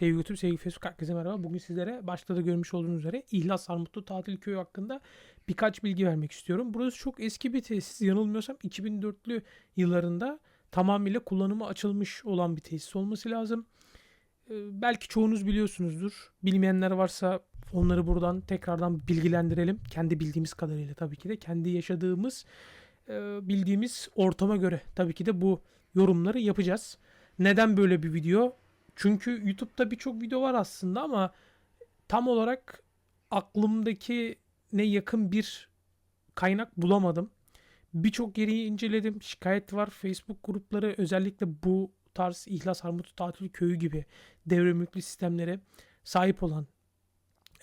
Sevgili YouTube, sevgili Facebook herkese merhaba. Bugün sizlere başta da görmüş olduğunuz üzere İhlas Armutlu Tatil Köyü hakkında birkaç bilgi vermek istiyorum. Burası çok eski bir tesis. Yanılmıyorsam 2004'lü yıllarında tamamıyla kullanıma açılmış olan bir tesis olması lazım. Ee, belki çoğunuz biliyorsunuzdur. Bilmeyenler varsa onları buradan tekrardan bilgilendirelim. Kendi bildiğimiz kadarıyla tabii ki de kendi yaşadığımız e, bildiğimiz ortama göre tabii ki de bu yorumları yapacağız. Neden böyle bir video? Çünkü YouTube'da birçok video var aslında ama tam olarak aklımdaki ne yakın bir kaynak bulamadım. Birçok yeri inceledim. Şikayet var. Facebook grupları özellikle bu tarz İhlas Armut Tatil Köyü gibi devre sistemlere sahip olan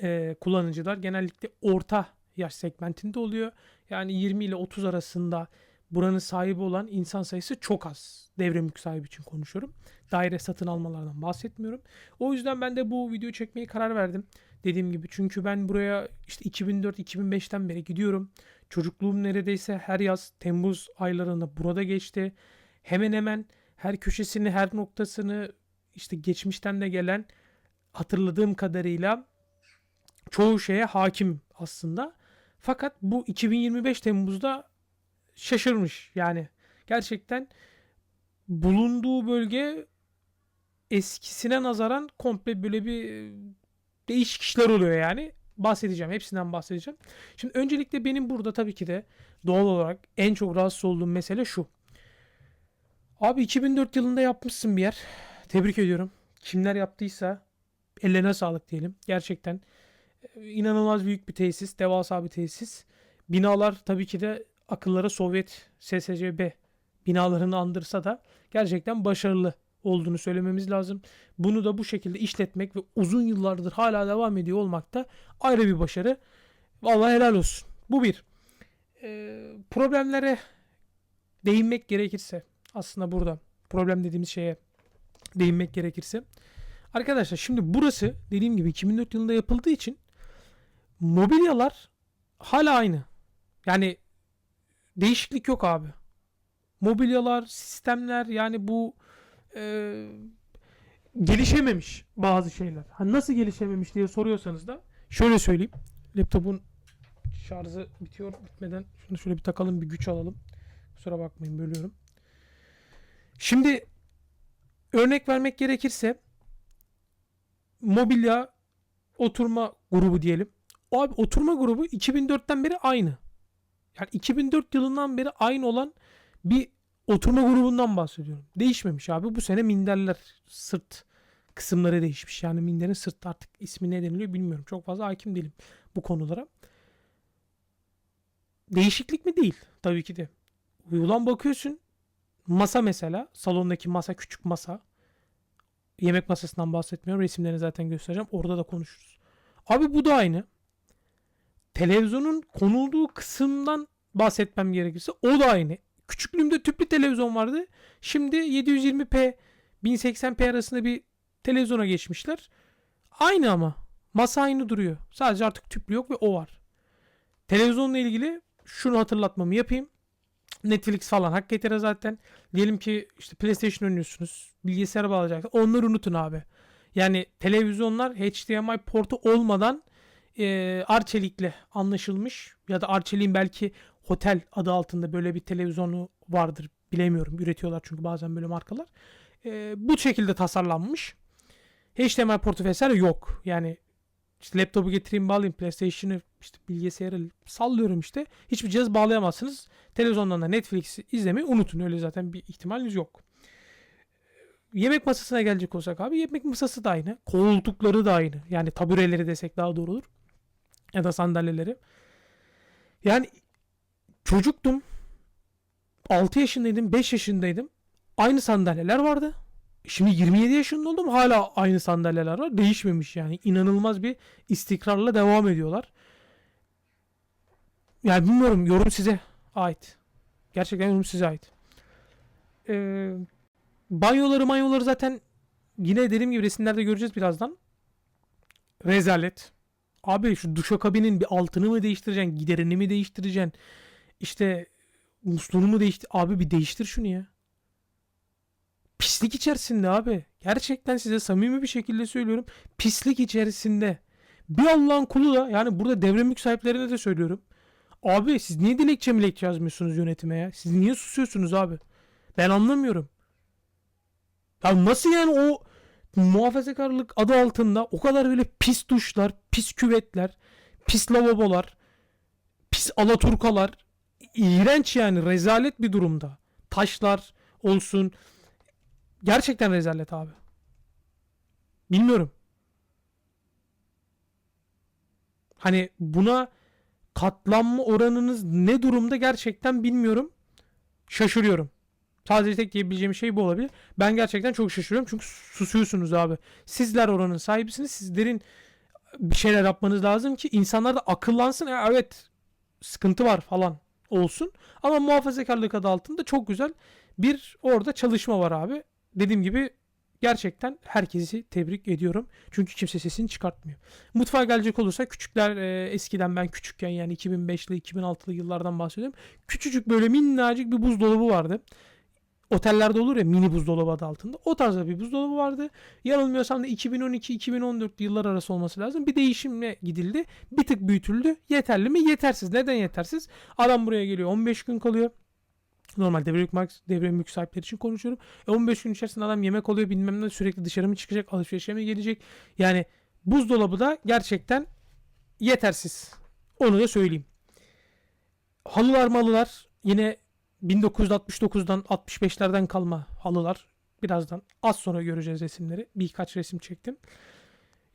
e, kullanıcılar genellikle orta yaş segmentinde oluyor. Yani 20 ile 30 arasında buranın sahibi olan insan sayısı çok az. Devre mülk sahibi için konuşuyorum. Daire satın almalardan bahsetmiyorum. O yüzden ben de bu videoyu çekmeye karar verdim. Dediğim gibi çünkü ben buraya işte 2004-2005'ten beri gidiyorum. Çocukluğum neredeyse her yaz Temmuz aylarında burada geçti. Hemen hemen her köşesini, her noktasını işte geçmişten de gelen hatırladığım kadarıyla çoğu şeye hakim aslında. Fakat bu 2025 Temmuz'da şaşırmış yani. Gerçekten bulunduğu bölge eskisine nazaran komple böyle bir e, değişik işler oluyor yani. Bahsedeceğim. Hepsinden bahsedeceğim. Şimdi öncelikle benim burada tabii ki de doğal olarak en çok rahatsız olduğum mesele şu. Abi 2004 yılında yapmışsın bir yer. Tebrik ediyorum. Kimler yaptıysa ellerine sağlık diyelim. Gerçekten e, inanılmaz büyük bir tesis. Devasa bir tesis. Binalar tabii ki de akıllara Sovyet SSCB binalarını andırsa da gerçekten başarılı olduğunu söylememiz lazım. Bunu da bu şekilde işletmek ve uzun yıllardır hala devam ediyor olmak da ayrı bir başarı. Vallahi helal olsun. Bu bir. Ee, problemlere değinmek gerekirse aslında burada problem dediğimiz şeye değinmek gerekirse arkadaşlar şimdi burası dediğim gibi 2004 yılında yapıldığı için mobilyalar hala aynı. Yani değişiklik yok abi. Mobilyalar, sistemler yani bu e, gelişememiş bazı şeyler. Hani nasıl gelişememiş diye soruyorsanız da şöyle söyleyeyim. Laptopun şarjı bitiyor. Bitmeden şunu şöyle bir takalım bir güç alalım. Kusura bakmayın bölüyorum. Şimdi örnek vermek gerekirse mobilya oturma grubu diyelim. O abi oturma grubu 2004'ten beri aynı yani 2004 yılından beri aynı olan bir oturma grubundan bahsediyorum. Değişmemiş abi. Bu sene minderler sırt kısımları değişmiş. Yani minderin sırt artık ismi ne deniliyor bilmiyorum. Çok fazla hakim değilim bu konulara. Değişiklik mi değil tabii ki de. Uyulan bakıyorsun masa mesela salondaki masa küçük masa yemek masasından bahsetmiyorum. Resimlerini zaten göstereceğim. Orada da konuşuruz. Abi bu da aynı televizyonun konulduğu kısımdan bahsetmem gerekirse o da aynı. Küçüklüğümde tüplü televizyon vardı. Şimdi 720p 1080p arasında bir televizyona geçmişler. Aynı ama. Masa aynı duruyor. Sadece artık tüplü yok ve o var. Televizyonla ilgili şunu hatırlatmamı yapayım. Netflix falan hak getire zaten. Diyelim ki işte PlayStation oynuyorsunuz. Bilgisayara bağlayacaksınız. Onları unutun abi. Yani televizyonlar HDMI portu olmadan e, Arçelik'le anlaşılmış ya da Arçelik'in belki Hotel adı altında böyle bir televizyonu vardır. Bilemiyorum. Üretiyorlar çünkü bazen böyle markalar. E, bu şekilde tasarlanmış. HDMI portu vesaire yok. Yani işte laptopu getireyim bağlayayım PlayStation'ı işte bilgisayarı sallıyorum işte. Hiçbir cihaz bağlayamazsınız. Televizyondan da Netflix izlemeyi unutun. Öyle zaten bir ihtimaliniz yok. Yemek masasına gelecek olsak abi yemek masası da aynı. Koltukları da aynı. Yani tabureleri desek daha doğru olur ya da sandalyeleri. Yani çocuktum. 6 yaşındaydım, 5 yaşındaydım. Aynı sandalyeler vardı. Şimdi 27 yaşında oldum hala aynı sandalyeler var. Değişmemiş yani. İnanılmaz bir istikrarla devam ediyorlar. Yani bilmiyorum yorum size ait. Gerçekten yorum size ait. Ee, banyoları manyoları zaten yine dediğim gibi resimlerde göreceğiz birazdan. Rezalet. Abi şu duşakabinin bir altını mı değiştireceksin? Giderini mi değiştireceksin? İşte musluğunu mu değiştir? Abi bir değiştir şunu ya. pislik içerisinde abi. Gerçekten size samimi bir şekilde söylüyorum. Pislik içerisinde. Bir Allah'ın kulu da yani burada devre sahiplerine de söylüyorum. Abi siz niye dilekçe milekçe yazmıyorsunuz yönetime ya? Siz niye susuyorsunuz abi? Ben anlamıyorum. Ya nasıl yani o muhafazakarlık adı altında o kadar böyle pis duşlar, pis küvetler, pis lavabolar, pis alaturkalar, iğrenç yani rezalet bir durumda. Taşlar olsun. Gerçekten rezalet abi. Bilmiyorum. Hani buna katlanma oranınız ne durumda gerçekten bilmiyorum. Şaşırıyorum. Sadece tek diyebileceğim şey bu olabilir. Ben gerçekten çok şaşırıyorum çünkü susuyorsunuz abi. Sizler oranın sahibisiniz. Sizlerin bir şeyler yapmanız lazım ki insanlar da akıllansın. Ya evet sıkıntı var falan olsun. Ama muhafazakarlık adı altında çok güzel bir orada çalışma var abi. Dediğim gibi gerçekten herkesi tebrik ediyorum. Çünkü kimse sesini çıkartmıyor. Mutfağa gelecek olursa küçükler e, eskiden ben küçükken yani 2005'li 2006'lı yıllardan bahsediyorum. Küçücük böyle minnacık bir buzdolabı vardı. Otellerde olur ya mini buzdolabı adı altında. O tarzda bir buzdolabı vardı. Yanılmıyorsam da 2012-2014 yıllar arası olması lazım. Bir değişimle gidildi. Bir tık büyütüldü. Yeterli mi? Yetersiz. Neden yetersiz? Adam buraya geliyor 15 gün kalıyor. Normal devre mülk, devre mülk sahipleri için konuşuyorum. E 15 gün içerisinde adam yemek oluyor bilmem ne sürekli dışarı mı çıkacak alışverişe mi gelecek? Yani buzdolabı da gerçekten yetersiz. Onu da söyleyeyim. Halılar malılar yine 1969'dan 65'lerden kalma halılar. Birazdan az sonra göreceğiz resimleri. Birkaç resim çektim.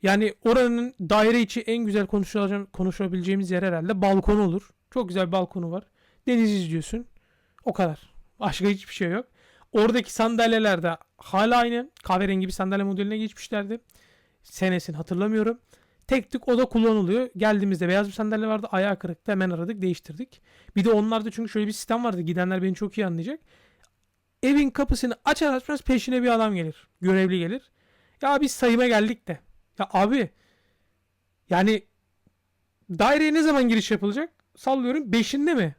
Yani oranın daire içi en güzel konuşabileceğimiz yer herhalde balkon olur. Çok güzel balkonu var. Deniz izliyorsun. O kadar. Başka hiçbir şey yok. Oradaki sandalyeler de hala aynı. Kahverengi bir sandalye modeline geçmişlerdi. Senesini hatırlamıyorum. Tek tük o da kullanılıyor. Geldiğimizde beyaz bir sandalye vardı. Ayağı kırıktı. Hemen aradık değiştirdik. Bir de onlarda çünkü şöyle bir sistem vardı. Gidenler beni çok iyi anlayacak. Evin kapısını açar açmaz peşine bir adam gelir. Görevli gelir. Ya biz sayıma geldik de. Ya abi yani daireye ne zaman giriş yapılacak? Sallıyorum 5'inde mi?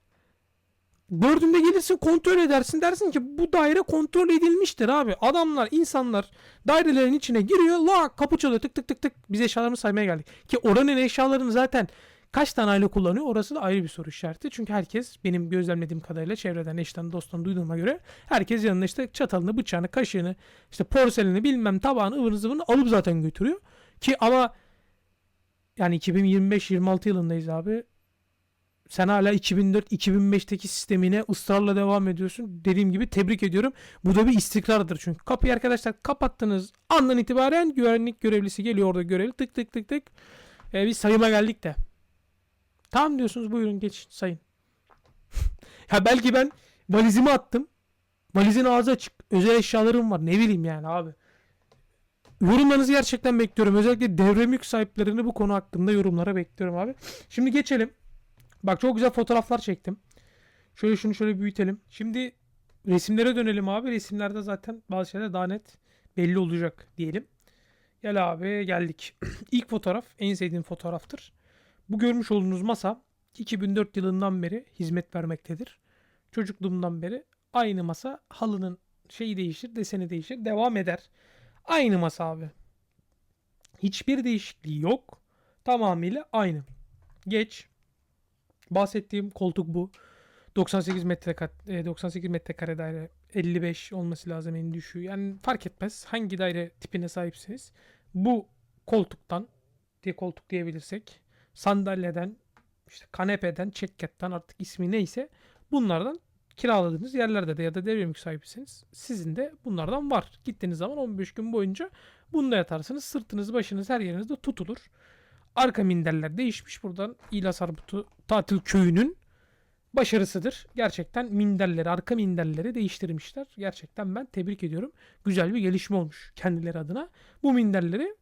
Dördünde gelirsin kontrol edersin dersin ki bu daire kontrol edilmiştir abi. Adamlar insanlar dairelerin içine giriyor la kapı çalıyor tık tık tık tık biz eşyalarımızı saymaya geldik. Ki oranın eşyalarını zaten kaç tane aile kullanıyor orası da ayrı bir soru işareti. Çünkü herkes benim gözlemlediğim kadarıyla çevreden eşten dosttan duyduğuma göre herkes yanına işte çatalını bıçağını kaşığını işte porseleni bilmem tabağını ıvını zıvını alıp zaten götürüyor. Ki ama yani 2025-26 yılındayız abi sen hala 2004-2005'teki sistemine ısrarla devam ediyorsun. Dediğim gibi tebrik ediyorum. Bu da bir istikrardır çünkü. Kapıyı arkadaşlar kapattınız andan itibaren güvenlik görevlisi geliyor orada görevli tık tık tık tık. Ee, biz sayıma geldik de. Tamam diyorsunuz buyurun geç sayın. ya belki ben valizimi attım. Valizin ağzı açık. Özel eşyalarım var. Ne bileyim yani abi. Yorumlarınızı gerçekten bekliyorum. Özellikle devre mülk sahiplerini bu konu hakkında yorumlara bekliyorum abi. Şimdi geçelim. Bak çok güzel fotoğraflar çektim. Şöyle şunu şöyle büyütelim. Şimdi resimlere dönelim abi. Resimlerde zaten bazı şeyler daha net belli olacak diyelim. Gel abi geldik. İlk fotoğraf en sevdiğim fotoğraftır. Bu görmüş olduğunuz masa 2004 yılından beri hizmet vermektedir. Çocukluğumdan beri aynı masa halının şeyi değişir, deseni değişir, devam eder. Aynı masa abi. Hiçbir değişikliği yok. Tamamıyla aynı. Geç. Bahsettiğim koltuk bu. 98 metrekare 98 metrekare daire 55 olması lazım en düşüğü. Yani fark etmez hangi daire tipine sahipsiniz. Bu koltuktan diye koltuk diyebilirsek sandalyeden işte kanepeden çekketten artık ismi neyse bunlardan kiraladığınız yerlerde de ya da devre mülk sahibisiniz. Sizin de bunlardan var. Gittiğiniz zaman 15 gün boyunca bunda yatarsınız. Sırtınız başınız her yerinizde tutulur. Arka minderler değişmiş buradan İlas Arbutu tatil köyünün başarısıdır. Gerçekten minderleri, arka minderleri değiştirmişler. Gerçekten ben tebrik ediyorum. Güzel bir gelişme olmuş kendileri adına. Bu minderleri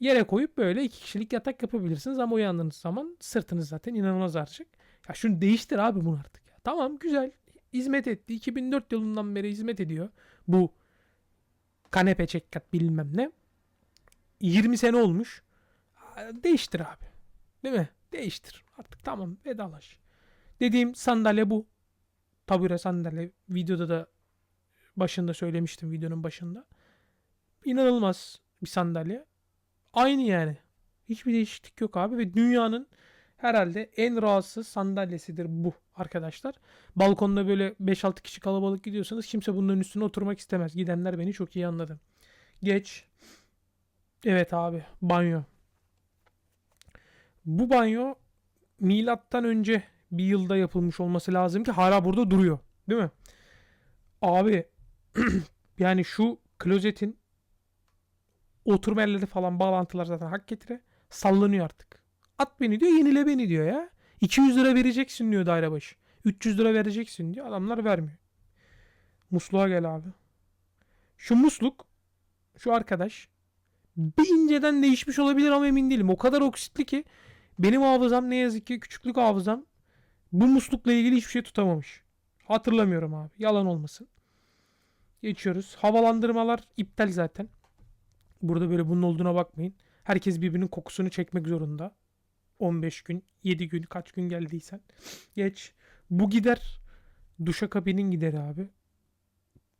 yere koyup böyle iki kişilik yatak yapabilirsiniz ama uyandığınız zaman sırtınız zaten inanılmaz arşık. Ya şunu değiştir abi bunu artık. Ya. Tamam güzel. Hizmet etti. 2004 yılından beri hizmet ediyor. Bu kanepe çekkat bilmem ne. 20 sene olmuş. Değiştir abi. Değil mi? Değiştir. Artık tamam vedalaş. Dediğim sandalye bu. Tabure sandalye. Videoda da Başında söylemiştim videonun başında. İnanılmaz bir sandalye. Aynı yani. Hiçbir değişiklik yok abi ve dünyanın herhalde en rahatsız sandalyesidir bu arkadaşlar. Balkonda böyle 5-6 kişi kalabalık gidiyorsanız kimse bunların üstüne oturmak istemez. Gidenler beni çok iyi anladı. Geç. Evet abi banyo. Bu banyo milattan önce bir yılda yapılmış olması lazım ki hala burada duruyor. Değil mi? Abi yani şu klozetin oturma yerleri falan bağlantılar zaten hak getire. Sallanıyor artık. At beni diyor yenile beni diyor ya. 200 lira vereceksin diyor daire başı. 300 lira vereceksin diyor. Adamlar vermiyor. Musluğa gel abi. Şu musluk şu arkadaş bir inceden değişmiş olabilir ama emin değilim. O kadar oksitli ki benim hafızam ne yazık ki küçüklük hafızam bu muslukla ilgili hiçbir şey tutamamış. Hatırlamıyorum abi. Yalan olmasın. Geçiyoruz. Havalandırmalar iptal zaten. Burada böyle bunun olduğuna bakmayın. Herkes birbirinin kokusunu çekmek zorunda. 15 gün, 7 gün, kaç gün geldiysen. Geç. Bu gider. Duşakabinin gideri abi.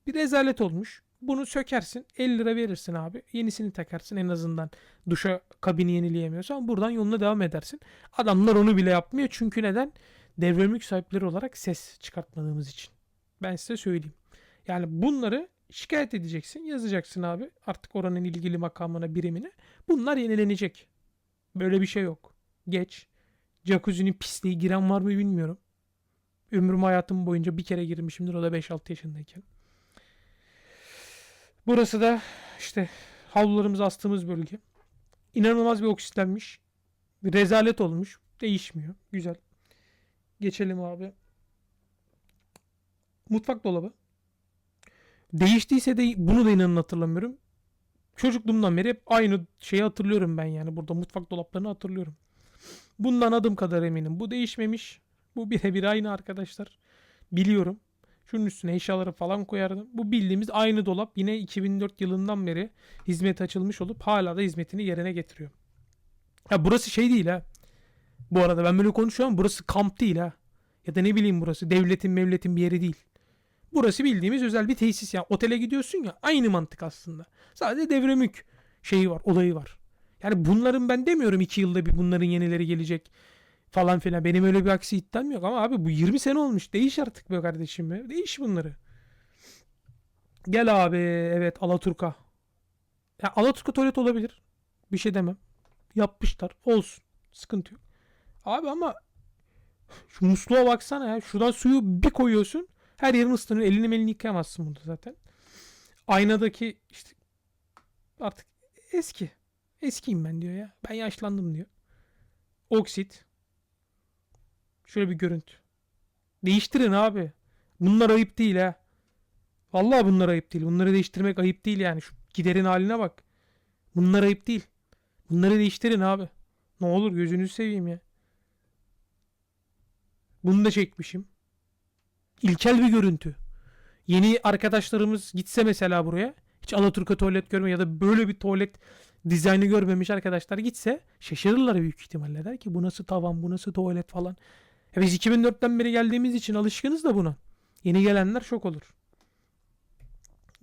Bir rezalet olmuş. Bunu sökersin. 50 lira verirsin abi. Yenisini takarsın en azından. Duşa kabini yenileyemiyorsan buradan yoluna devam edersin. Adamlar onu bile yapmıyor. Çünkü neden? Devre sahipleri olarak ses çıkartmadığımız için. Ben size söyleyeyim. Yani bunları şikayet edeceksin. Yazacaksın abi. Artık oranın ilgili makamına, birimine. Bunlar yenilenecek. Böyle bir şey yok. Geç. Jacuzzi'nin pisliği giren var mı bilmiyorum. Ömrüm hayatım boyunca bir kere girmişimdir. O da 5-6 yaşındayken. Burası da işte havlularımızı astığımız bölge. İnanılmaz bir oksitlenmiş. Bir rezalet olmuş. Değişmiyor. Güzel. Geçelim abi. Mutfak dolabı. Değiştiyse de bunu da inanın hatırlamıyorum. Çocukluğumdan beri hep aynı şeyi hatırlıyorum ben yani. Burada mutfak dolaplarını hatırlıyorum. Bundan adım kadar eminim. Bu değişmemiş. Bu birebir aynı arkadaşlar. Biliyorum. Şunun üstüne eşyaları falan koyardım. Bu bildiğimiz aynı dolap yine 2004 yılından beri hizmet açılmış olup hala da hizmetini yerine getiriyor. Ya burası şey değil ha. Bu arada ben böyle konuşuyorum. Burası kamp değil ha. Ya da ne bileyim burası devletin mevletin bir yeri değil. Burası bildiğimiz özel bir tesis ya. Otele gidiyorsun ya aynı mantık aslında. Sadece devre mülk şeyi var, olayı var. Yani bunların ben demiyorum iki yılda bir bunların yenileri gelecek falan filan. Benim öyle bir aksi iddiam yok ama abi bu 20 sene olmuş. Değiş artık be kardeşim be. Değiş bunları. Gel abi. Evet Alaturka. Ya Alaturka tuvalet olabilir. Bir şey demem. Yapmışlar. Olsun. Sıkıntı yok. Abi ama şu musluğa baksana ya. Şuradan suyu bir koyuyorsun. Her yerin ıslanıyor. Elini melini yıkayamazsın burada zaten. Aynadaki işte artık eski. Eskiyim ben diyor ya. Ben yaşlandım diyor. Oksit. Şöyle bir görüntü. Değiştirin abi. Bunlar ayıp değil ha. Vallahi bunlar ayıp değil. Bunları değiştirmek ayıp değil yani. Şu giderin haline bak. Bunlar ayıp değil. Bunları değiştirin abi. Ne olur gözünüzü seveyim ya. Bunu da çekmişim. İlkel bir görüntü. Yeni arkadaşlarımız gitse mesela buraya hiç Alaturka tuvalet görme ya da böyle bir tuvalet dizaynı görmemiş arkadaşlar gitse şaşırırlar büyük ihtimalle der ki bu nasıl tavan bu nasıl tuvalet falan. Biz 2004'ten beri geldiğimiz için alışkınız da buna. Yeni gelenler şok olur.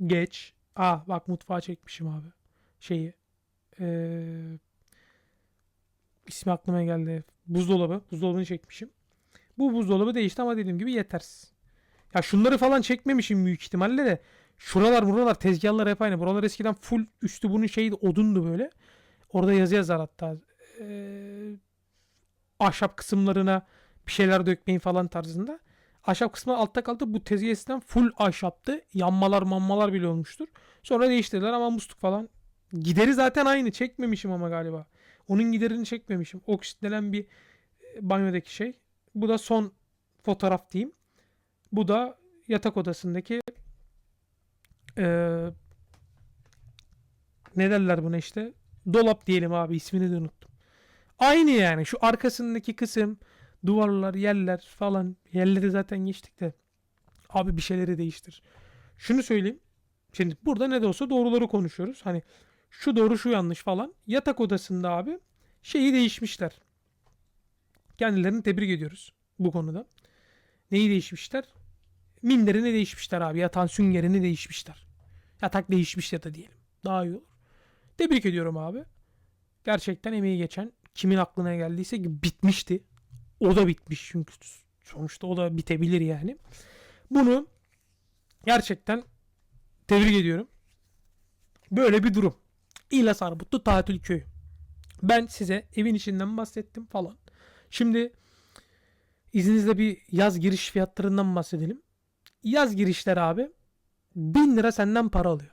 Geç. Aa bak mutfağa çekmişim abi. Şeyi. Ee, ismi aklıma geldi. Buzdolabı. Buzdolabını çekmişim. Bu buzdolabı değişti ama dediğim gibi yetersiz. Ya şunları falan çekmemişim büyük ihtimalle de. Şuralar buralar tezgahlar hep aynı. Buralar eskiden full üstü bunun şeydi odundu böyle. Orada yazı yazar hatta. Ee, ahşap kısımlarına bir şeyler dökmeyin falan tarzında. Ahşap kısmı altta kaldı. Bu tezgah full ahşaptı. Yanmalar mammalar bile olmuştur. Sonra değiştirdiler ama musluk falan. Gideri zaten aynı. Çekmemişim ama galiba. Onun giderini çekmemişim. Oksitlenen bir e, banyodaki şey. Bu da son fotoğraf diyeyim. Bu da yatak odasındaki eee ne derler buna işte? Dolap diyelim abi ismini de unuttum. Aynı yani şu arkasındaki kısım duvarlar, yerler falan. Yerleri zaten geçtik de. Abi bir şeyleri değiştir. Şunu söyleyeyim. Şimdi burada ne de olsa doğruları konuşuyoruz. Hani şu doğru şu yanlış falan. Yatak odasında abi şeyi değişmişler. Kendilerini tebrik ediyoruz bu konuda. Neyi değişmişler? minderini değişmişler abi. Yatağın süngerini değişmişler. Yatak değişmiş ya da diyelim. Daha iyi olur. Tebrik ediyorum abi. Gerçekten emeği geçen kimin aklına geldiyse bitmişti. O da bitmiş çünkü sonuçta o da bitebilir yani. Bunu gerçekten tebrik ediyorum. Böyle bir durum. İlas Armutlu Tatil Köyü. Ben size evin içinden bahsettim falan. Şimdi izninizle bir yaz giriş fiyatlarından bahsedelim. Yaz girişler abi 1000 lira senden para alıyor.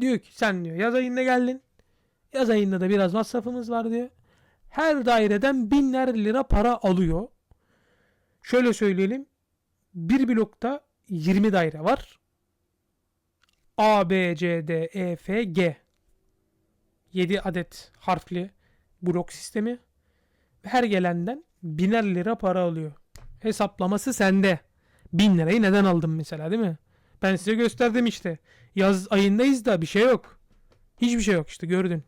Diyor ki sen diyor yaz ayında geldin. Yaz ayında da biraz masrafımız var diyor. Her daireden binler lira para alıyor. Şöyle söyleyelim. Bir blokta 20 daire var. A, B, C, D, E, F, G. 7 adet harfli blok sistemi. Her gelenden biner lira para alıyor. Hesaplaması sende. Bin lirayı neden aldım mesela değil mi? Ben size gösterdim işte. Yaz ayındayız da bir şey yok. Hiçbir şey yok işte gördün.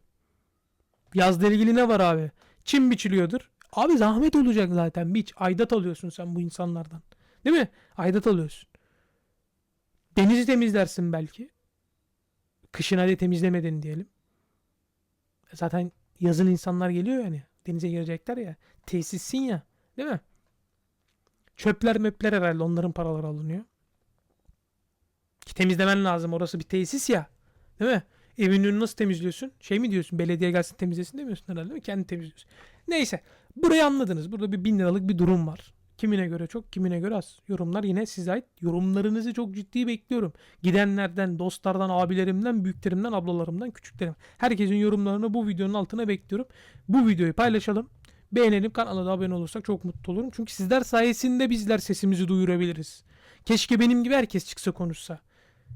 Yazla ilgili ne var abi? Çim biçiliyordur. Abi zahmet olacak zaten. Biç. Aidat alıyorsun sen bu insanlardan. Değil mi? Aidat alıyorsun. Denizi temizlersin belki. Kışın hadi temizlemedin diyelim. E Zaten yazın insanlar geliyor yani. Denize girecekler ya. Tesissin ya. Değil mi? Çöpler möpler herhalde onların paraları alınıyor. Ki temizlemen lazım. Orası bir tesis ya. Değil mi? Evin önünü nasıl temizliyorsun? Şey mi diyorsun? Belediye gelsin temizlesin demiyorsun herhalde değil mi? Kendi temizliyorsun. Neyse. Burayı anladınız. Burada bir bin liralık bir durum var. Kimine göre çok, kimine göre az. Yorumlar yine size ait. Yorumlarınızı çok ciddi bekliyorum. Gidenlerden, dostlardan, abilerimden, büyüklerimden, ablalarımdan, küçüklerim. Herkesin yorumlarını bu videonun altına bekliyorum. Bu videoyu paylaşalım. Beğenelim. Kanala da abone olursak çok mutlu olurum. Çünkü sizler sayesinde bizler sesimizi duyurabiliriz. Keşke benim gibi herkes çıksa konuşsa.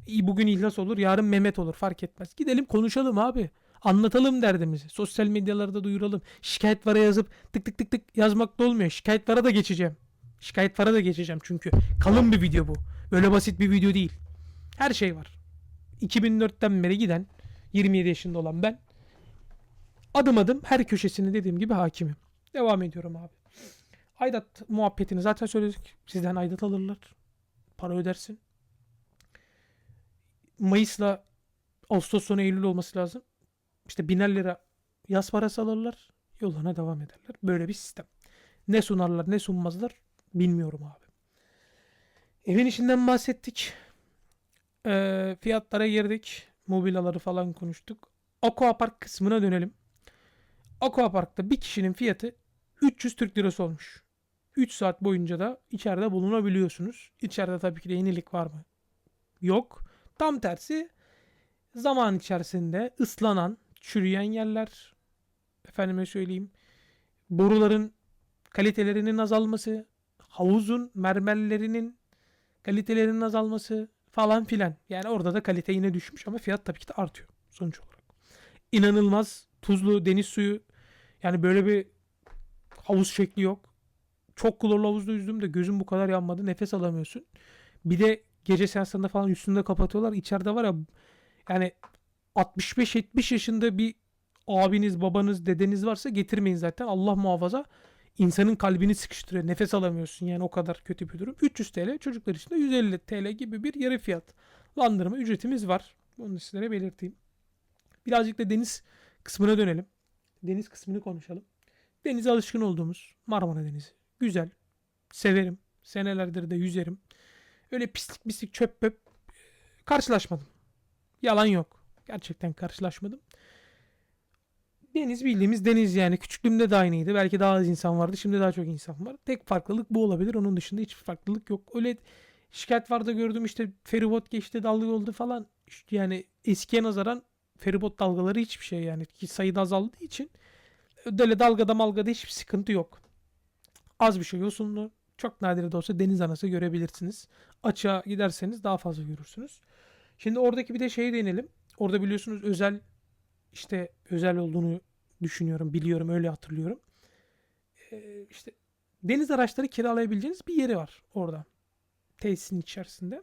Bugün İhlas olur, yarın Mehmet olur fark etmez. Gidelim konuşalım abi. Anlatalım derdimizi. Sosyal medyalarda duyuralım. Şikayet vara yazıp tık tık tık tık yazmak da olmuyor. Şikayet vara da geçeceğim. Şikayet vara da geçeceğim çünkü. Kalın bir video bu. Böyle basit bir video değil. Her şey var. 2004'ten beri giden 27 yaşında olan ben adım adım her köşesini dediğim gibi hakimim. Devam ediyorum abi. Aidat muhabbetini zaten söyledik. Sizden aidat alırlar. Para ödersin. Mayıs'la Ağustos sonu Eylül olması lazım. İşte biner lira yaz parası alırlar. Yollarına devam ederler. Böyle bir sistem. Ne sunarlar ne sunmazlar bilmiyorum abi. Evin içinden bahsettik. Ee, fiyatlara girdik. Mobilyaları falan konuştuk. Aquapark kısmına dönelim. Aquapark'ta bir kişinin fiyatı 300 Türk Lirası olmuş. 3 saat boyunca da içeride bulunabiliyorsunuz. İçeride tabii ki de yenilik var mı? Yok. Tam tersi zaman içerisinde ıslanan, çürüyen yerler, efendime söyleyeyim, boruların kalitelerinin azalması, havuzun mermerlerinin kalitelerinin azalması falan filan. Yani orada da kalite yine düşmüş ama fiyat tabii ki de artıyor sonuç olarak. İnanılmaz tuzlu deniz suyu yani böyle bir havuz şekli yok. Çok klorlu havuzda yüzdüm de gözüm bu kadar yanmadı. Nefes alamıyorsun. Bir de gece seanslarında falan üstünde kapatıyorlar. İçeride var ya yani 65-70 yaşında bir abiniz, babanız, dedeniz varsa getirmeyin zaten. Allah muhafaza insanın kalbini sıkıştırıyor. Nefes alamıyorsun yani o kadar kötü bir durum. 300 TL çocuklar için de 150 TL gibi bir yarı fiyat landırma ücretimiz var. Da sizlere belirteyim. Birazcık da deniz kısmına dönelim. Deniz kısmını konuşalım. Denize alışkın olduğumuz Marmara Denizi. Güzel. Severim. Senelerdir de yüzerim. Öyle pislik pislik çöp pöp karşılaşmadım. Yalan yok. Gerçekten karşılaşmadım. Deniz bildiğimiz deniz yani. Küçüklüğümde de aynıydı. Belki daha az insan vardı. Şimdi daha çok insan var. Tek farklılık bu olabilir. Onun dışında hiçbir farklılık yok. Öyle şikayet vardı gördüm işte feribot geçti dalga oldu falan. İşte yani eskiye nazaran feribot dalgaları hiçbir şey yani. Ki sayıda azaldığı için öyle dalgada malgada hiçbir sıkıntı yok. Az bir şey yosunlu. Çok nadir de olsa deniz anası görebilirsiniz. Açığa giderseniz daha fazla görürsünüz. Şimdi oradaki bir de şeye değinelim. Orada biliyorsunuz özel işte özel olduğunu düşünüyorum, biliyorum, öyle hatırlıyorum. Ee, işte deniz araçları kiralayabileceğiniz bir yeri var orada. Tesisin içerisinde.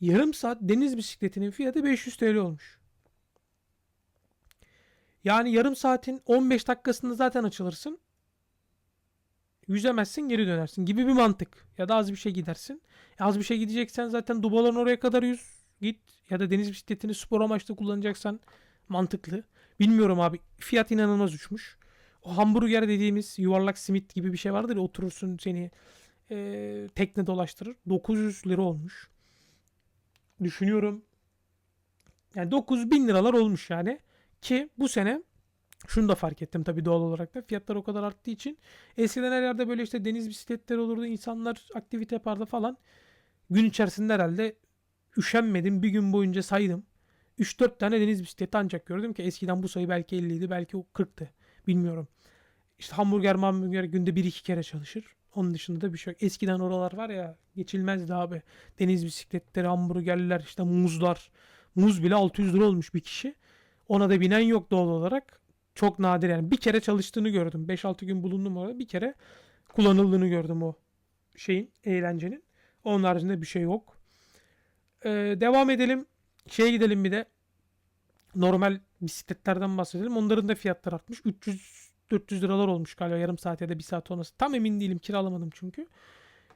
Yarım saat deniz bisikletinin fiyatı 500 TL olmuş. Yani yarım saatin 15 dakikasında zaten açılırsın. Yüzemezsin geri dönersin gibi bir mantık. Ya da az bir şey gidersin. E, Az bir şey gideceksen zaten Dubaların oraya kadar yüz git. Ya da deniz bisikletini spor amaçlı kullanacaksan mantıklı. Bilmiyorum abi. Fiyat inanılmaz uçmuş. O hamburger dediğimiz yuvarlak simit gibi bir şey vardır ya oturursun seni e, tekne dolaştırır. 900 lira olmuş. Düşünüyorum. Yani 9000 liralar olmuş yani. Ki bu sene şunu da fark ettim tabii doğal olarak da fiyatlar o kadar arttığı için. Eskiden her yerde böyle işte deniz bisikletleri olurdu insanlar aktivite yapardı falan. Gün içerisinde herhalde üşenmedim. Bir gün boyunca saydım. 3-4 tane deniz bisikleti ancak gördüm ki eskiden bu sayı belki 50 idi belki o 40'tı bilmiyorum. İşte hamburger hamburger günde 1-2 kere çalışır. Onun dışında da bir şey yok. Eskiden oralar var ya geçilmezdi abi. Deniz bisikletleri hamburgerler işte muzlar. Muz bile 600 lira olmuş bir kişi. Ona da binen yok doğal olarak çok nadir yani. Bir kere çalıştığını gördüm. 5-6 gün bulundum orada. Bir kere kullanıldığını gördüm o şeyin, eğlencenin. Onun haricinde bir şey yok. Ee, devam edelim. Şeye gidelim bir de. Normal bisikletlerden bahsedelim. Onların da fiyatları artmış. 300-400 liralar olmuş galiba yarım saat ya da bir saat olması. Tam emin değilim. Kiralamadım çünkü.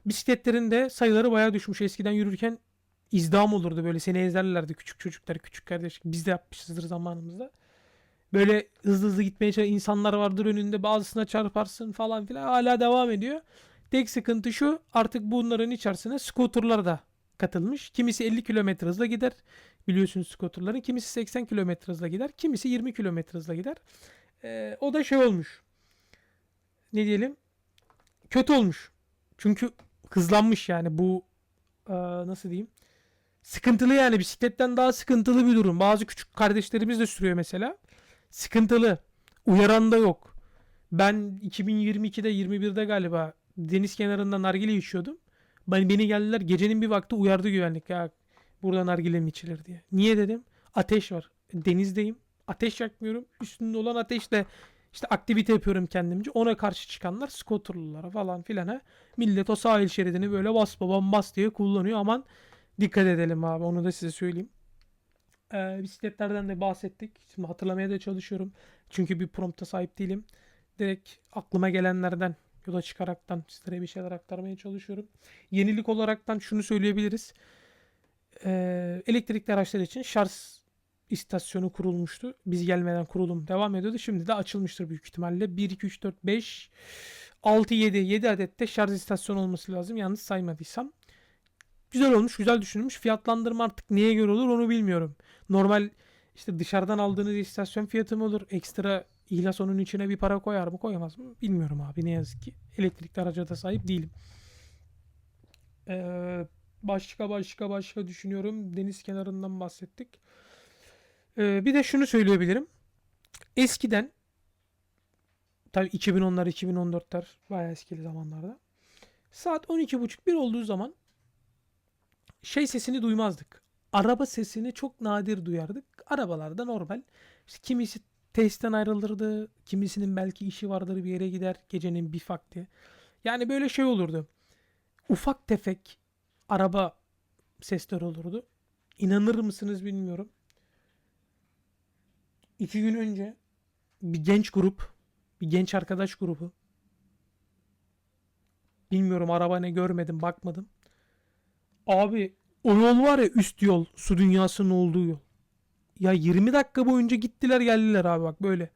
Bisikletlerin de sayıları bayağı düşmüş. Eskiden yürürken izdam olurdu böyle. Seni ezerlerdi küçük çocuklar, küçük kardeş. Biz de yapmışızdır zamanımızda böyle hızlı hızlı gitmeye çalışan insanlar vardır önünde bazısına çarparsın falan filan hala devam ediyor. Tek sıkıntı şu artık bunların içerisine scooterlar da katılmış. Kimisi 50 km hızla gider biliyorsunuz scooterların. Kimisi 80 km hızla gider. Kimisi 20 km hızla gider. Ee, o da şey olmuş. Ne diyelim? Kötü olmuş. Çünkü hızlanmış yani bu ee, nasıl diyeyim? Sıkıntılı yani bisikletten daha sıkıntılı bir durum. Bazı küçük kardeşlerimiz de sürüyor mesela sıkıntılı. Uyaran da yok. Ben 2022'de 21'de galiba deniz kenarında nargile içiyordum. Ben beni geldiler gecenin bir vakti uyardı güvenlik ya burada nargile mi içilir diye. Niye dedim? Ateş var. Denizdeyim. Ateş yakmıyorum. Üstünde olan ateşle işte aktivite yapıyorum kendimce. Ona karşı çıkanlar skoturlulara falan filana. Millet o sahil şeridini böyle bas babam bas diye kullanıyor. Aman dikkat edelim abi. Onu da size söyleyeyim. Ee, bisikletlerden de bahsettik. Şimdi hatırlamaya da çalışıyorum. Çünkü bir prompta sahip değilim. Direkt aklıma gelenlerden yola çıkaraktan sizlere bir şeyler aktarmaya çalışıyorum. Yenilik olaraktan şunu söyleyebiliriz. Ee, elektrikli araçlar için şarj istasyonu kurulmuştu. Biz gelmeden kurulum devam ediyordu. Şimdi de açılmıştır büyük ihtimalle. 1, 2, 3, 4, 5, 6, 7. 7 adet de şarj istasyonu olması lazım. Yalnız saymadıysam. Güzel olmuş, güzel düşünülmüş. Fiyatlandırma artık neye göre olur onu bilmiyorum. Normal işte dışarıdan aldığınız istasyon fiyatı mı olur? Ekstra ihlas onun içine bir para koyar mı koyamaz mı? Bilmiyorum abi ne yazık ki. Elektrikli araca da sahip değilim. Ee, başka başka başka düşünüyorum. Deniz kenarından bahsettik. Ee, bir de şunu söyleyebilirim. Eskiden tabii 2010'lar 2014'ler bayağı eskili zamanlarda. Saat 12.30-1 olduğu zaman şey sesini duymazdık. Araba sesini çok nadir duyardık. Arabalarda normal. İşte kimisi tesisten ayrılırdı. Kimisinin belki işi vardır bir yere gider gecenin bir vakti. Yani böyle şey olurdu. Ufak tefek araba sesleri olurdu. İnanır mısınız bilmiyorum. İki gün önce bir genç grup, bir genç arkadaş grubu. Bilmiyorum araba ne görmedim, bakmadım. Abi o yol var ya üst yol. Su dünyasının olduğu yol. Ya 20 dakika boyunca gittiler geldiler abi bak böyle.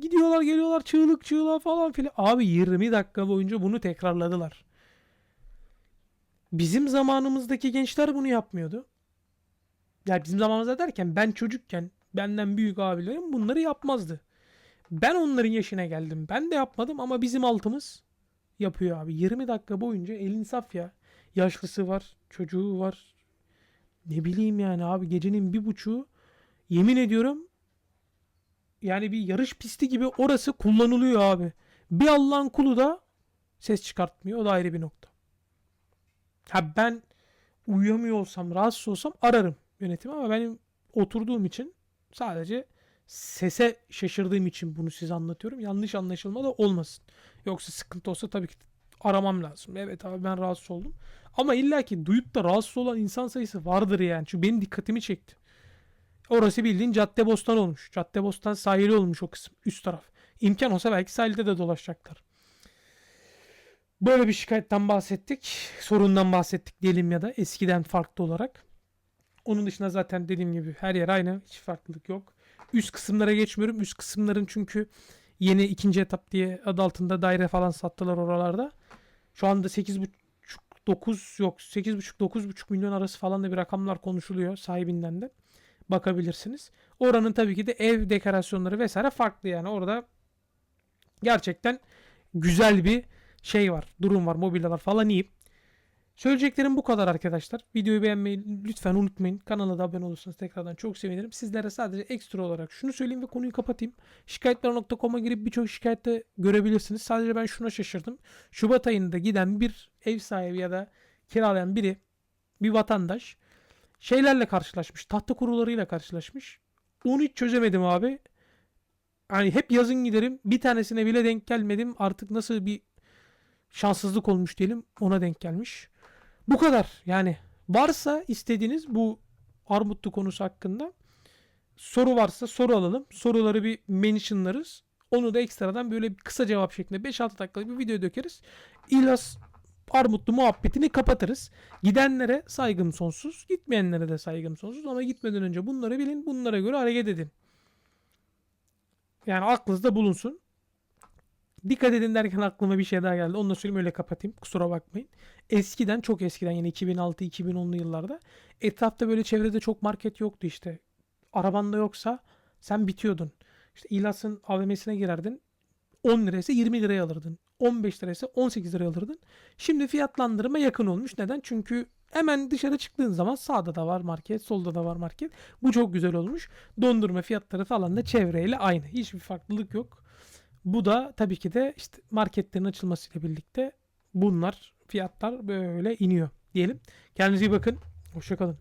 Gidiyorlar geliyorlar çığlık çığlığa falan filan. Abi 20 dakika boyunca bunu tekrarladılar. Bizim zamanımızdaki gençler bunu yapmıyordu. Ya bizim zamanımızda derken ben çocukken benden büyük abilerim bunları yapmazdı. Ben onların yaşına geldim. Ben de yapmadım ama bizim altımız yapıyor abi. 20 dakika boyunca elin saf ya. Yaşlısı var, çocuğu var. Ne bileyim yani abi gecenin bir buçuğu yemin ediyorum yani bir yarış pisti gibi orası kullanılıyor abi. Bir Allah'ın kulu da ses çıkartmıyor. O da ayrı bir nokta. Ha ben uyuyamıyor olsam, rahatsız olsam ararım yönetimi ama benim oturduğum için sadece sese şaşırdığım için bunu size anlatıyorum. Yanlış anlaşılma da olmasın. Yoksa sıkıntı olsa tabii ki aramam lazım. Evet abi ben rahatsız oldum. Ama illa ki duyup da rahatsız olan insan sayısı vardır yani. Çünkü benim dikkatimi çekti. Orası bildiğin Caddebostan olmuş. Caddebostan sahili olmuş o kısım. Üst taraf. İmkan olsa belki sahilde de dolaşacaklar. Böyle bir şikayetten bahsettik. Sorundan bahsettik diyelim ya da eskiden farklı olarak. Onun dışında zaten dediğim gibi her yer aynı. Hiç farklılık yok. Üst kısımlara geçmiyorum. Üst kısımların çünkü yeni ikinci etap diye adı altında daire falan sattılar oralarda. Şu anda 8,5 9 yok 8,5 9,5 milyon arası falan da bir rakamlar konuşuluyor sahibinden de. Bakabilirsiniz. Oranın tabii ki de ev dekorasyonları vesaire farklı yani. Orada gerçekten güzel bir şey var. Durum var. Mobilyalar falan iyi. Söyleyeceklerim bu kadar arkadaşlar. Videoyu beğenmeyi lütfen unutmayın. Kanala da abone olursanız tekrardan çok sevinirim. Sizlere sadece ekstra olarak şunu söyleyeyim ve konuyu kapatayım. Şikayetler.com'a girip birçok şikayette görebilirsiniz. Sadece ben şuna şaşırdım. Şubat ayında giden bir ev sahibi ya da kiralayan biri bir vatandaş şeylerle karşılaşmış. Tahta kurularıyla karşılaşmış. Onu hiç çözemedim abi. Hani hep yazın giderim. Bir tanesine bile denk gelmedim. Artık nasıl bir şanssızlık olmuş diyelim. Ona denk gelmiş. Bu kadar. Yani varsa istediğiniz bu armutlu konusu hakkında soru varsa soru alalım. Soruları bir mentionlarız. Onu da ekstradan böyle kısa cevap şeklinde 5-6 dakikalık bir video dökeriz. İlas armutlu muhabbetini kapatırız. Gidenlere saygım sonsuz, gitmeyenlere de saygım sonsuz ama gitmeden önce bunları bilin, bunlara göre hareket edin. Yani aklınızda bulunsun. Dikkat edin derken aklıma bir şey daha geldi. Onu da söyleyeyim öyle kapatayım. Kusura bakmayın. Eskiden çok eskiden yani 2006-2010'lu yıllarda etrafta böyle çevrede çok market yoktu işte. Arabanda yoksa sen bitiyordun. İşte İlas'ın AVM'sine girerdin. 10 liraysa 20 liraya alırdın. 15 liraysa 18 liraya alırdın. Şimdi fiyatlandırma yakın olmuş. Neden? Çünkü hemen dışarı çıktığın zaman sağda da var market, solda da var market. Bu çok güzel olmuş. Dondurma fiyatları falan da çevreyle aynı. Hiçbir farklılık yok. Bu da tabii ki de işte marketlerin açılmasıyla birlikte bunlar fiyatlar böyle iniyor diyelim. Kendinize iyi bakın. Hoşçakalın.